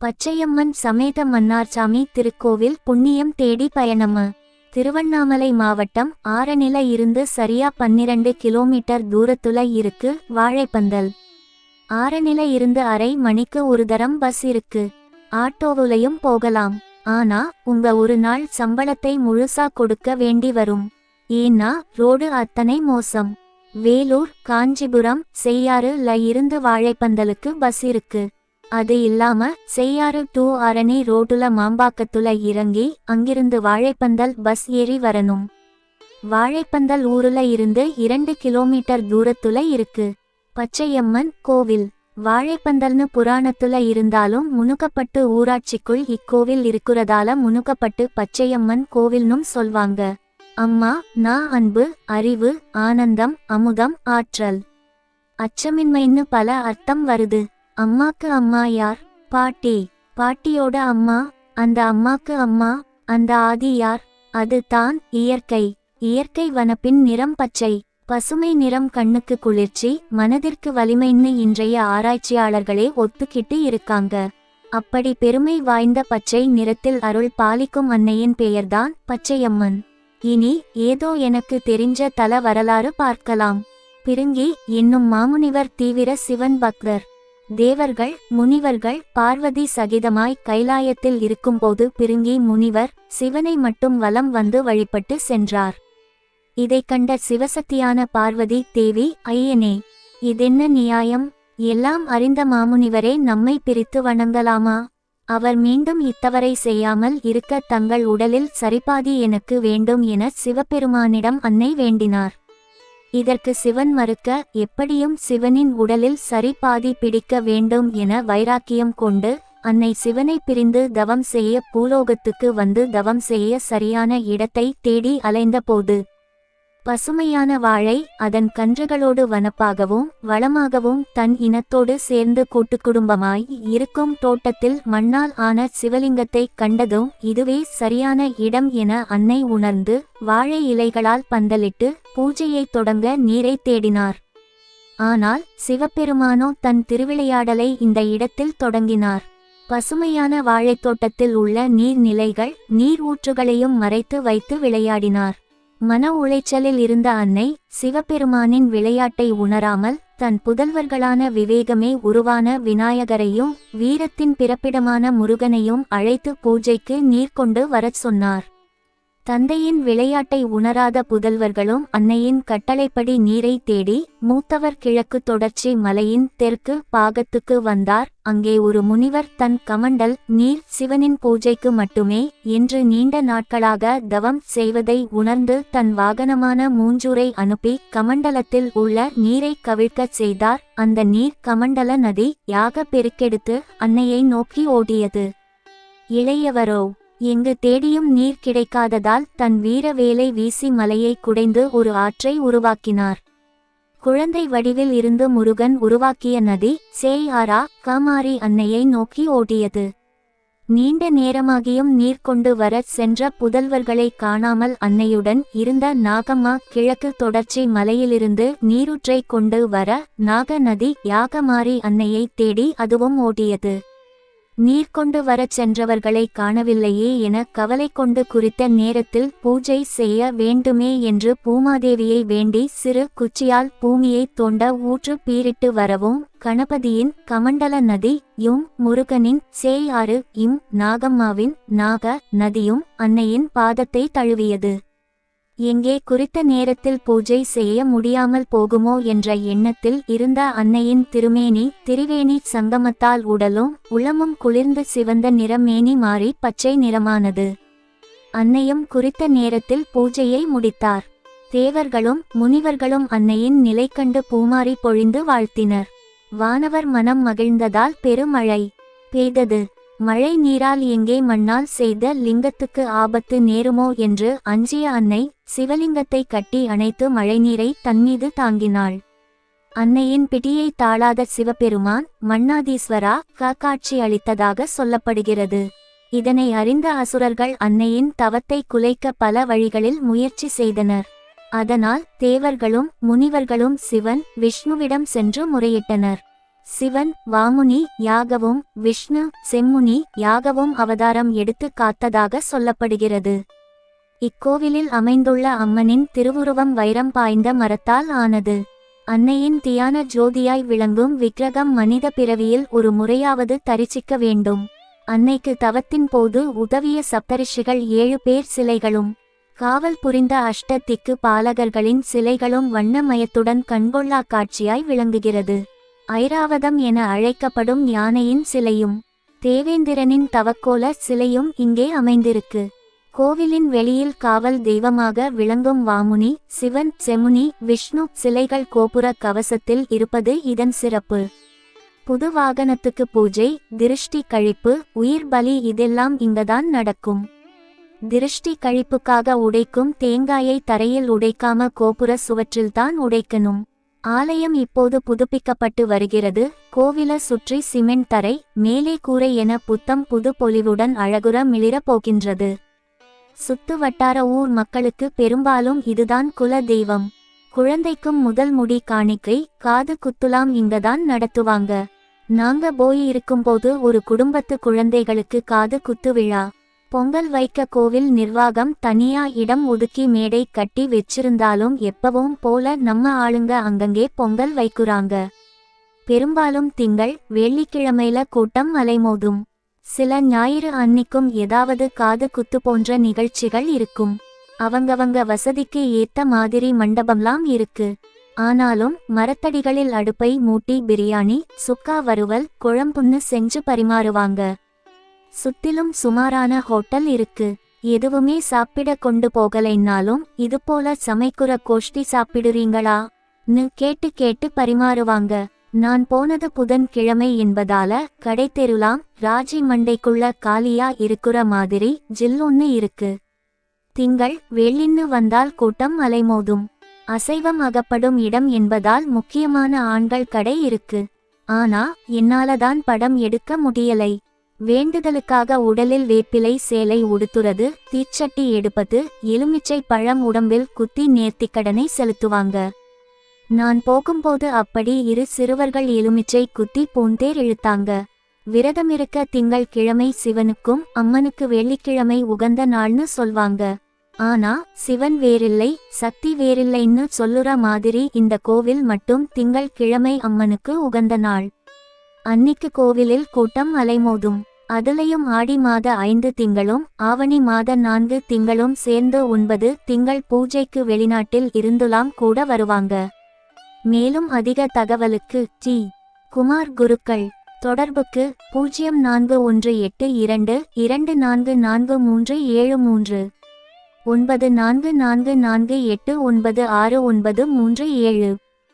பச்சையம்மன் சமேத மன்னார்சாமி திருக்கோவில் புண்ணியம் தேடி பயணமு. திருவண்ணாமலை மாவட்டம் ஆரநில இருந்து சரியா பன்னிரண்டு கிலோமீட்டர் தூரத்துல இருக்கு வாழைப்பந்தல். ஆரநில இருந்து அரை மணிக்கு ஒரு தரம் பஸ் இருக்கு. ஆட்டோவுலையும் போகலாம். ஆனா உங்க ஒரு நாள் சம்பளத்தை முழுசா கொடுக்க வேண்டி வரும். ஏன்னா ரோடு அத்தனை மோசம். வேலூர் காஞ்சிபுரம் செய்யாறு ல இருந்து வாழைப்பந்தலுக்கு பஸ் இருக்கு. அது இல்லாம செய்யாறு டூ அரணி ரோட்டுல மாம்பாக்கத்துல இறங்கி அங்கிருந்து வாழைப்பந்தல் பஸ் ஏறி வரணும். வாழைப்பந்தல் ஊருல இருந்து இரண்டு கிலோமீட்டர் தூரத்துல இருக்கு. பச்சையம்மன் கோவில். வாழைப்பந்தல்னு புராணத்துல இருந்தாலும் முனுக்கப்பட்டு ஊராட்சிக்குள் இக்கோவில் இருக்கிறதால முனுக்கப்பட்டு பச்சையம்மன் கோவில்னும் சொல்வாங்க. அம்மா நான் அன்பு அறிவு ஆனந்தம் அமுதம் ஆற்றல். அச்சமின்மைன்னு பல அர்த்தம் வருது. அம்மாக்கு அம்மா யார்? பாட்டி. பாட்டியோட அம்மா அந்த அம்மாக்கு அம்மா அந்த ஆதி யார்? அது தான் இயற்கை. இயற்கை வனப்பின் நிறம் பச்சை. பசுமை நிறம் கண்ணுக்கு குளிர்ச்சி மனதிற்கு வலிமைன்னு இன்றைய ஆராய்ச்சியாளர்களே ஒத்துக்கிட்டு இருக்காங்க. அப்படி பெருமை வாய்ந்த பச்சை நிறத்தில் அருள் பாலிக்கும் அன்னையின் பெயர்தான் பச்சையம்மன். இனி ஏதோ எனக்கு தெரிஞ்ச தல வரலாறு பார்க்கலாம். பிருங்கி என்னும் மாமுனிவர் தீவிர சிவன் பக்தர். தேவர்கள் முனிவர்கள் பார்வதி சகிதமாய் கைலாயத்தில் இருக்கும்போது பிருங்கி முனிவர் சிவனை மட்டும் வலம் வந்து வழிபட்டு சென்றார். இதைக் கண்ட சிவசக்தியான பார்வதி தேவி ஐயனே இதென்ன நியாயம்? எல்லாம் அறிந்த மாமுனிவரே நம்மை பிரித்து வணங்கலாமா? அவர் மீண்டும் இத்தவரை செய்யாமல் இருக்க தங்கள் உடலில் சரிபாதி எனக்கு வேண்டும் என சிவபெருமானிடம் அன்னை வேண்டினார். இதற்கு சிவன் மறுக்க எப்படியும் சிவனின் உடலில் சரிபாதி பிடிக்க வேண்டும் என வைராக்கியம் கொண்டு அன்னை சிவனை பிரிந்து தவம் செய்ய பூலோகத்துக்கு வந்து தவம் செய்ய சரியான இடத்தை தேடி அலைந்தபோது பசுமையான வாழை அதன் கன்றுகளோடு வனப்பாகவும் வளமாகவும் தன் இனத்தோடு சேர்ந்து கூட்டுக்குடும்பமாய் இருக்கும் தோட்டத்தில் மண்ணால் ஆன சிவலிங்கத்தை கண்டதும் இதுவே சரியான இடம் என அன்னை உணர்ந்து வாழை இலைகளால் பந்தலிட்டு பூஜையை தொடங்க நீரை தேடினார். ஆனால் சிவபெருமானோ தன் திருவிளையாடலை இந்த இடத்தில் தொடங்கினார். பசுமையான வாழைத்தோட்டத்தில் உள்ள நீர்நிலைகள் நீர் ஊற்றுகளையும் மறைத்து வைத்து விளையாடினார். மன உளைச்சலில் இருந்த அன்னை சிவபெருமானின் விளையாட்டை உணராமல் தன் புதல்வர்களான விவேகமே உருவான விநாயகரையும் வீரத்தின் பிறப்பிடமான முருகனையும் அழைத்து பூஜைக்கு நீர் கொண்டு வரச் சொன்னார். தந்தையின் விளையாட்டை உணராத புதல்வர்களும் அன்னையின் கட்டளைப்படி நீரை தேடி மூத்தவர் கிழக்கு தொடர்ச்சி மலையின் தெற்கு பாகத்துக்கு வந்தார். அங்கே ஒரு முனிவர் தன் கமண்டல் நீர் சிவனின் பூஜைக்கு மட்டுமே என்று நீண்ட நாட்களாக தவம் செய்வதை உணர்ந்து தன் வாகனமான மூஞ்சூரை அனுப்பி கமண்டலத்தில் உள்ள நீரை கவிழ்க்கச் செய்தார். அந்த நீர் கமண்டல நதி யாக பெருக்கெடுத்து அன்னையை நோக்கி ஓடியது. இளையவரோ எங்கு தேடியும் நீர் கிடைக்காததால் தன் வீர வேலை வீசி மலையை குடைந்து ஒரு ஆற்றை உருவாக்கினார். குழந்தை வடிவில் இருந்து முருகன் உருவாக்கிய நதி சேயாரா கமாரி அன்னையை நோக்கி ஓடியது. நீண்ட நேரமாகியும் நீர் கொண்டு வரச் சென்ற புதல்வர்களை காணாமல் அன்னையுடன் இருந்த நாகம்மா கிழக்கு தொடர்ச்சி மலையிலிருந்து நீரூற்றை கொண்டு வர நாக நதி யாகமாரி அன்னையை தேடி அதுவும் ஓடியது. நீர் கொண்டு வரச் சென்றவர்களை காணவில்லையே என கவலை கொண்டு குறித்த நேரத்தில் பூஜை செய்ய வேண்டுமே என்று பூமாதேவியை வேண்டி சிறு குச்சியால் பூமியை தோண்ட ஊற்று பீரிட்டு வரவும் கணபதியின் கமண்டல நதி யும் முருகனின் சேயாறு இம் நாகம்மாவின் நாக நதியும் அன்னையின் பாதத்தை தழுவியது. எங்கே குறித்த நேரத்தில் பூஜை செய்ய முடியாமல் போகுமோ என்ற எண்ணத்தில் இருந்த அன்னையின் திருமேனி திரிவேணி சங்கமத்தால் உடலும் உளமும் குளிர்ந்து சிவந்த நிறமேனி மாறி பச்சை நிறமானது. அன்னையும் குறித்த நேரத்தில் பூஜையை முடித்தார். தேவர்களும் முனிவர்களும் அன்னையின் நிலை கண்டு பூமாரி பொழிந்து வாழ்த்தினர். வானவர் மனம் மகிழ்ந்ததால் பெருமழை பெய்தது. மழை நீரால் எங்கே மண்ணால் செய்த லிங்கத்துக்கு ஆபத்து நேருமோ என்று அஞ்சிய அன்னை சிவலிங்கத்தை கட்டி அணைத்து மழைநீரை தன்மீது தாங்கினாள். அன்னையின் பிடியை தாளாத சிவபெருமான் மன்னாதீஸ்வரா காட்சி அளித்ததாக சொல்லப்படுகிறது. இதனை அறிந்த அசுரர்கள் அன்னையின் தவத்தை குலைக்க பல வழிகளில் முயற்சி செய்தனர். அதனால் தேவர்களும் முனிவர்களும் சிவன் விஷ்ணுவிடம் சென்று முறையிட்டனர். சிவன் வாமுனி யாகவும் விஷ்ணு செம்முனி யாகவும் அவதாரம் எடுத்து காத்ததாக சொல்லப்படுகிறது. இக்கோவிலில் அமைந்துள்ள அம்மனின் திருவுருவம் வைரம் பாய்ந்த மரத்தால் ஆனது. அன்னையின் தியான ஜோதியாய் விளங்கும் விக்கிரகம் மனித பிறவியில் ஒரு முறையாவது தரிசிக்க வேண்டும். அன்னைக்கு தவத்தின் போது உதவிய சப்தரிஷிகள் ஏழு பேர் சிலைகளும் காவல் புரிந்த அஷ்டத்திக்கு பாலகர்களின் சிலைகளும் வண்ணமயத்துடன் கண்கொள்ளா காட்சியாய் விளங்குகிறது. ஐராவதம் என அழைக்கப்படும் யானையின் சிலையும் தேவேந்திரனின் தவக்கோல சிலையும் இங்கே அமைந்திருக்கு. கோவிலின் வெளியில் காவல் தெய்வமாக விளங்கும் வாமுனி சிவன் செமுனி விஷ்ணு சிலைகள் கோபுர கவசத்தில் இருப்பது இதன் சிறப்பு. புது வாகனத்துக்கு பூஜை திருஷ்டி கழிப்பு உயிர் பலி இதெல்லாம் இங்கதான் நடக்கும். திருஷ்டி கழிப்புக்காக உடைக்கும் தேங்காயை தரையில் உடைக்காம கோபுர சுவற்றில்தான் உடைக்கணும். ஆலயம் இப்போது புதுப்பிக்கப்பட்டு வருகிறது. கோவில சுற்றி சிமெண்ட் தரை மேலே கூரை என புத்தம் புது பொலிவுடன் அழகுற மிளிரப் போகின்றது. சுத்து வட்டார ஊர் மக்களுக்கு பெரும்பாலும் இதுதான் குல தெய்வம். குழந்தைக்கும் முதல் முடி காணிக்கை காது குத்துலாம் இங்கதான் நடத்துவாங்க. நாங்க போய் இருக்கும்போது ஒரு குடும்பத்து குழந்தைகளுக்கு காது குத்து விழா. பொங்கல் வைக்க கோவில் நிர்வாகம் தனியா இடம் ஒதுக்கி மேடை கட்டி வச்சிருந்தாலும் எப்பவும் போல நம்ம ஆளுங்க அங்கங்கே பொங்கல் வைக்குறாங்க. பெரும்பாலும் திங்கள் வெள்ளிக்கிழமையில கூட்டம் அலைமோதும். சில ஞாயிறு அன்னிக்கும் ஏதாவது காது குத்து போன்ற நிகழ்ச்சிகள் இருக்கும். அவங்கவங்க வசதிக்கு ஏத்த மாதிரி மண்டபம்லாம் இருக்கு. ஆனாலும் மரத்தடிகளில் அடுப்பை மூட்டி பிரியாணி சுக்கா வறுவல் குழம்புன்னு செஞ்சு பரிமாறுவாங்க. சுத்திலும் சுமாரான ஹோட்டல் இருக்கு. எதுவுமே சாப்பிட கொண்டு போகலைன்னாலும் இது போல சமைக்குற கோஷ்டி சாப்பிடுறீங்களா? ன்னு கேட்டு கேட்டு பரிமாறுவாங்க. நான் போனது புதன்கிழமை என்பதால கடை தெருலாம் ராஜி மண்டைக்குள்ள காலியா இருக்குற மாதிரி ஜில்லொன்னு இருக்கு. திங்கள் வெள்ளின்னு வந்தால் கூட்டம் அலைமோதும். அசைவம் அகப்படும் இடம் என்பதால் முக்கியமான ஆண்கள் கடை இருக்கு. ஆனா என்னாலதான் படம் எடுக்க முடியலை. வேண்டுதலுக்காக உடலில் வேப்பிலை சேலை உடுத்துறது தீச்சட்டி எடுப்பது எலுமிச்சை பழம் உடம்பில் குத்தி நேர்த்திக்கடனை செலுத்துவாங்க. நான் போகும்போது அப்படி இரு சிறுவர்கள் எலுமிச்சை குத்தி பூந்தேர் இழுத்தாங்க. விரதமிருக்க திங்கள் கிழமை சிவனுக்கும் அம்மனுக்கு வெள்ளிக்கிழமை உகந்த நாள்னு சொல்வாங்க. ஆனா சிவன் வேறில்லை சக்தி வேறில்லைன்னு சொல்லுற மாதிரி இந்த கோவில் மட்டும் திங்கள் கிழமை அம்மனுக்கு உகந்த நாள். அன்னிக்கு கோவிலில் கூட்டம் அலைமோதும். அதுலயும் ஆடி மாத ஐந்து திங்களும் ஆவணி மாத நான்கு திங்களும் சேர்ந்து ஒன்பது திங்கள் பூஜைக்கு வெளிநாட்டில் இருந்துலாம் கூட வருவாங்க. மேலும் அதிக தகவலுக்கு டி குமார் குருக்கள். தொடர்புக்கு பூஜ்ஜியம் நான்கு ஒன்று எட்டு இரண்டு இரண்டு நான்கு நான்கு மூன்று ஏழு மூன்று. ஒன்பது நான்கு நான்கு நான்கு எட்டு ஒன்பது ஆறு ஒன்பது மூன்று ஏழு.